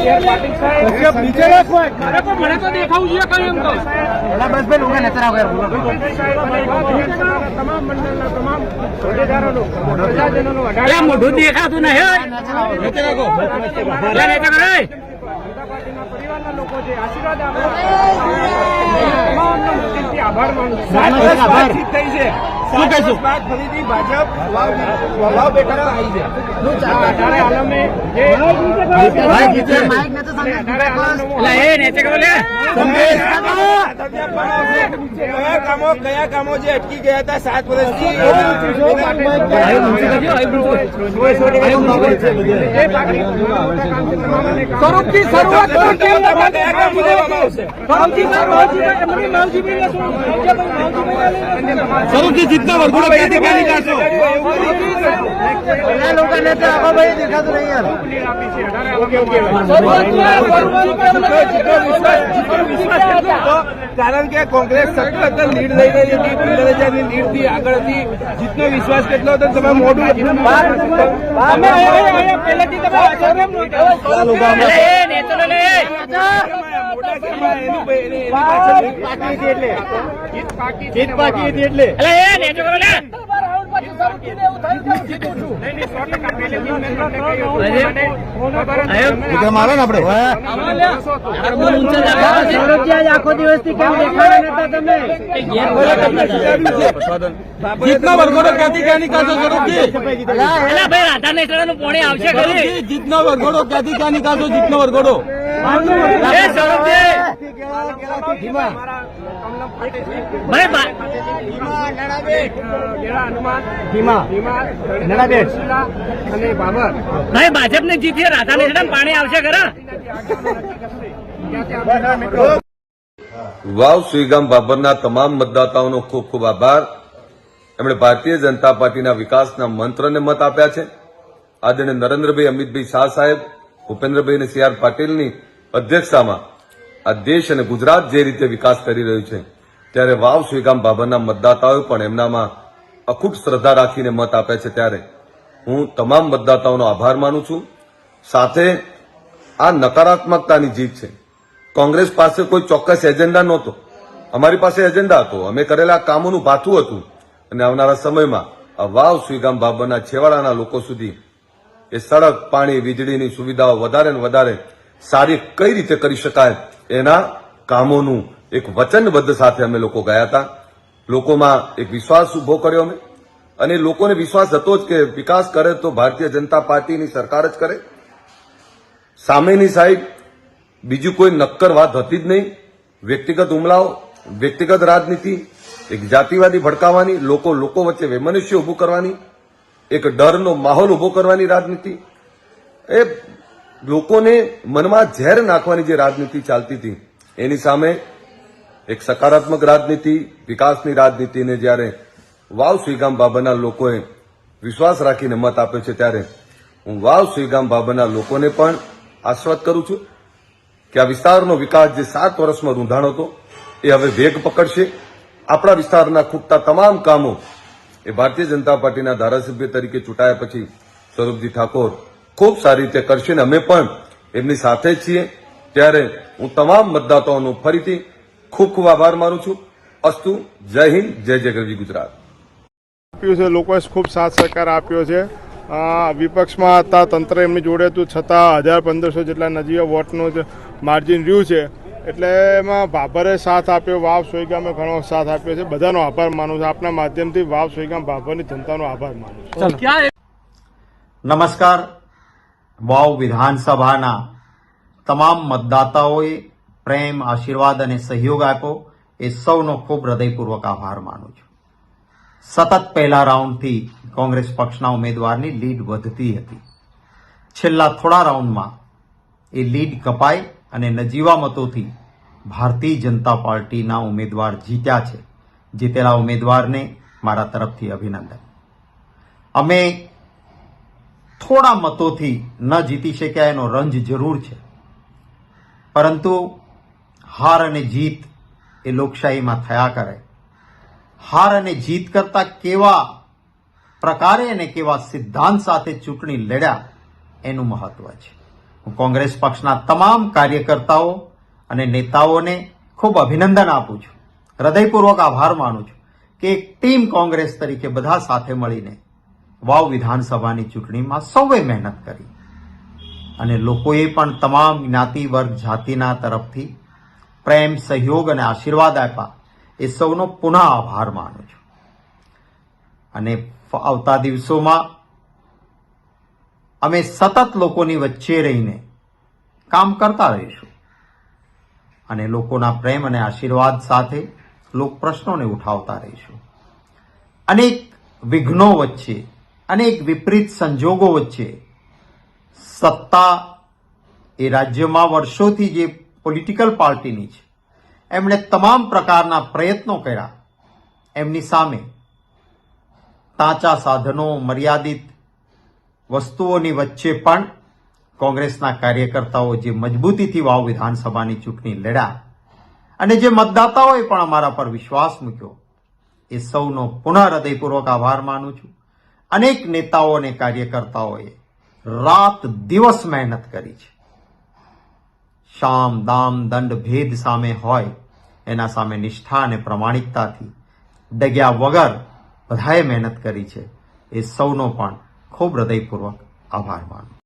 નીચે રાખ મને તો દેખાવું જોઈએ કઈ એમ તો. તમામ મંડળના તમામ હોદ્દેદારોનું પ્રજાજનોનું અરે મોઢું દેખાતું નહીં નીચે રાખો. પરિવારના લોકો જે આશીર્વાદ આપે. તમામનો આભાર માનું છું. થઈ છે. શું કહેશું બાદ ફરીથી ભાજપ આવી છે અઢારે આલમે જે કયા કામો કયા કામો જે અટકી ગયા હતા સાત વર્ષથી સ્વરૂપથી શરૂઆત કરો કેમ કયા કામો લેવામાં આવશે સ્વરૂપજી જીતના વરઘોડો ક્યાંથી ક્યાં નીકળશો કારણ કે કોંગ્રેસ સતત લીડ લઈ રહી હતી પંદર લીડથી આગળ હતી જીતનો વિશ્વાસ કેટલો હતો તમે મોઢું અરે એ મારે ને આપણે? આખો દિવસથી કેમ દેખાડ્યા નતા તમે? જીતના વરઘોડો ક્યાંથી ક્યાં નીકળશો સ્વરૂપજી ભાઈ રાધા નેતા પોણી આવશે જીતનો વરઘોડો ક્યાંથી ક્યાં નીકળશો જીતનો વરઘોડો? ભાઈ ભાજપ ને જીતીએ રાધા ને પાણી આવશે ખરા વાવ સુઈગામ બાબરના તમામ મતદાતાઓનો ખૂબ ખૂબ આભાર. એમણે ભારતીય જનતા પાર્ટીના વિકાસના મંત્રને મત આપ્યા છે. આદરણીય નરેન્દ્રભાઈ અમિતભાઈ શાહ સાહેબ ભૂપેન્દ્રભાઈ અને સી આર પાટીલની અધ્યક્ષતામાં આ દેશ અને ગુજરાત જે રીતે વિકાસ કરી રહ્યું છે, ત્યારે વાવ શ્રીગામ બાબરના મતદાતાઓ પણ એમનામાં અખૂટ શ્રદ્ધા રાખીને મત આપે છે ત્યારે હું તમામ મતદાતાઓનો આભાર માનું છું. સાથે આ નકારાત્મકતાની જીત છે. કોંગ્રેસ પાસે કોઈ ચોક્કસ એજન્ડા નહોતો. અમારી પાસે એજન્ડા હતો. અમે કરેલા કામોનું ભાથું હતું અને આવનારા સમયમાં આ વાવ શ્રીગામ બાબરના છેવાડાના લોકો સુધી એ સડક, પાણી, વીજળીની સુવિધાઓ વધારે ને વધારે સારી કઈ રીતે કરી શકાય એના કામોનું એક વચનબદ્ધ સાથે અમે લોકો ગયા હતા. લોકોમાં એક વિશ્વાસ ઊભો કર્યો અમે. અને લોકોને વિશ્વાસ હતો જ કે વિકાસ કરે તો ભારતીય જનતા પાર્ટીની સરકાર જ કરે. સામેની સાઈડ બીજું કોઈ નક્કર વાત હતી જ નહીં. વ્યક્તિગત હુમલાઓ, વ્યક્તિગત રાજનીતિ, એક જાતિવાદી ભડકાવાની, લોકો લોકો વચ્ચે વૈમનુષ્ય ઉભું કરવાની, એક ડરનો માહોલ ઊભો કરવાની રાજનીતિ. એ લોકોને મનમાં ઝેર નાખવાની જે રાજનીતિ ચાલતી હતી, એની સામે એક સકારાત્મક રાજનીતિ, વિકાસની રાજનીતિને જ્યારે વાવ સુઈગામ બાબાના લોકોએ વિશ્વાસ રાખીને મત આપ્યો છે ત્યારે હું વાવ સુઈગામ બાબાના લોકોને પણ આશ્વાસ કરું છું કે આ વિસ્તારનો વિકાસ જે સાત વર્ષમાં રૂંધાણો હતો, એ હવે વેગ પકડશે. આપણા વિસ્તારના ખૂટતા તમામ કામો એ ભારતીય જનતા પાર્ટીના ધારાસભ્ય તરીકે ચૂંટાયા પછી સ્વરૂપજી ઠાકોર ખૂબ સારી રીતે કરશે અને અમે પણ એમની સાથે છીએ. ત્યારે હું તમામ મતદાતાઓનો ફરીથી ખૂબ ખૂબ આભાર માનું છું. અસ્તુ જય હિન્દ જય જય ગરવી ગુજરાત. આપ્યું છે લોકોએ ખૂબ સાથ સહકાર આપ્યો છે. વિપક્ષમાં હતા તંત્ર એમની જોડે હતું છતાં હજાર પંદરસો જેટલા નજીવા વોટનું જ માર્જિન રહ્યું છે. એટલે એમાં ભાભરે સાથ આપ્યો વાવ સોઈગામે ઘણો સાથ આપ્યો છે. બધાનો આભાર માનું છું. આપના માધ્યમથી વાવ સોઈગામ ભાભરની જનતાનો આભાર માનું છું. નમસ્કાર. વાવ વિધાનસભાના તમામ મતદાતાઓએ પ્રેમ, આશીર્વાદ અને સહયોગ આપ્યો. એ સૌનો ખૂબ હૃદયપૂર્વક આભાર માનું છું. સતત પહેલા રાઉન્ડથી કોંગ્રેસ પક્ષના ઉમેદવારની લીડ વધતી હતી. છેલ્લા થોડા રાઉન્ડમાં એ લીડ કપાઈ અને નજીવા મતોથી ભારતીય જનતા પાર્ટીના ઉમેદવાર જીત્યા છે, જીતેલા ઉમેદવારને મારા તરફથી અભિનંદન. અમે થોડા મતોથી ન જીતી શક્યા એનો રંજ જરૂર છે. પરંતુ હાર અને જીત એ લોકશાહીમાં થયા કરે. હાર અને જીત કરતા કેવા પ્રકારે અને કેવા સિદ્ધાંત સાથે ચૂંટણી લડ્યા એનું મહત્વ છે. હું કોંગ્રેસ પક્ષના તમામ કાર્યકર્તાઓ અને નેતાઓને ખૂબ અભિનંદન આપું છું. હૃદયપૂર્વક આભાર માનું છું કે એક ટીમ કોંગ્રેસ તરીકે બધા સાથે મળીને વાવ વિધાનસભાની ચૂંટણીમાં સૌએ મહેનત કરી. અને લોકોએ પણ તમામ જ્ઞાતિ વર્ગ જાતિના તરફથી પ્રેમ, સહયોગ અને આશીર્વાદ આપ્યા. એ સૌનો પુનઃ આભાર માનું છું. અને આવતા દિવસોમાં અમે સતત લોકોની વચ્ચે રહીને કામ કરતા રહીશું. અને લોકોના પ્રેમ અને આશીર્વાદ સાથે લોક પ્રશ્નોને ઉઠાવતા રહીશું. અનેક વિઘ્નો વચ્ચે અનેક વિપરીત સંજોગો વચ્ચે સત્તા એ રાજ્યમાં વર્ષોથી જે પોલિટિકલ પાર્ટીની છે, એમણે તમામ પ્રકારના પ્રયત્નો કર્યા. એમની સામે તાચા સાધનો, મર્યાદિત વસ્તુઓની વચ્ચે પણ કોંગ્રેસના કાર્યકર્તાઓ જે મજબૂતીથી વાવ વિધાનસભાની ચૂંટણી લડ્યા અને જે મતદાતાઓએ પણ અમારા પર વિશ્વાસ મૂક્યો, એ સૌનો પુનઃ હૃદયપૂર્વક આભાર માનું છું. અનેક નેતાઓ અને કાર્યકર્તાઓએ રાત દિવસ મહેનત કરી છે. શામ દામ દંડ ભેદ સામે હોય, એના સામે નિષ્ઠા અને પ્રમાણિકતાથી ડગ્યા વગર બધાએ મહેનત કરી છે. એ સૌનો પણ ખૂબ હૃદયપૂર્વક આભાર માનું